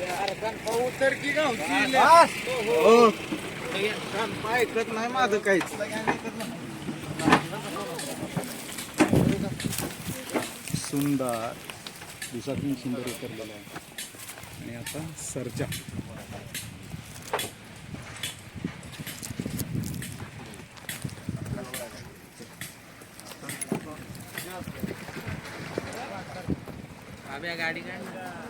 की गावची हो ऐकत नाही माझं काहीच. सुंदर. दिवसातून सुंदर उतरलेला आहे आणि आता सरजा. गाडी काढ.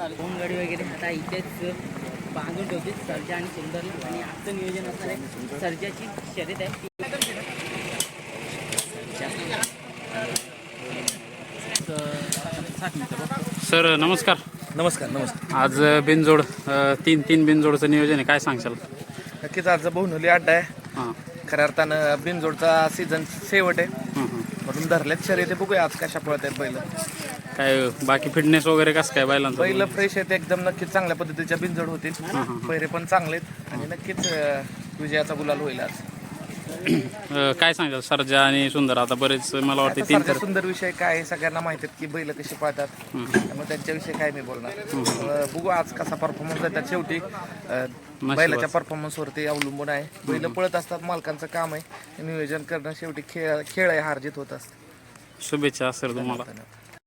गाडी वगैरे आता इथेच बांधून ठेवते सर्जा आणि सुंदरला आणि आजचं नियोजन असणार आहे सर्जाची शर्यत आहे. सर नमस्कार. नमस्कार नमस्कार. आज बिनजोड तीन तीन बिनजोडचं नियोजन आहे. काय सांगशाल? नक्कीच आज बहुनली अड्डा आहे. हां. खऱ्या अर्थानं बिनजोडचा सीझन शेवट आहे. हां हां म्हणून धरल्यात शर्यती बघूया आज कशा पळत आहेत बैल. काय बाकी फिटनेस वगैरे कसं काय बैलांचं? बैल फ्रेश आहेत एकदम नक्कीच चांगल्या पद्धतीच्या बिनजोड होतील. पैरे पण चांगले आहेत आणि नक्कीच विजयाचा गुलाल होईल आज. अ, काय सांगशाल सरजा आणि सुंदर आता बरेच मला वाटते आता तीन सुंदर विषय काय आहे सगळ्यांना माहिती आहेत की बैल कशी पळतात. त्यामुळे त्यांच्याविषयी काय मी बोलणार. अं, बघू आज कसा परफॉर्मन्स आहे त्यात शेवटी. अं, बैलाच्या परफॉर्मन्सवरती अवलंबून आहे. बैल पळत असतात मालकांचं काम आहे. नियोजन करणं शेवटी खेळ खेळ आहे हारजीत होत असते. शुभेच्छा सर तुम्हाला.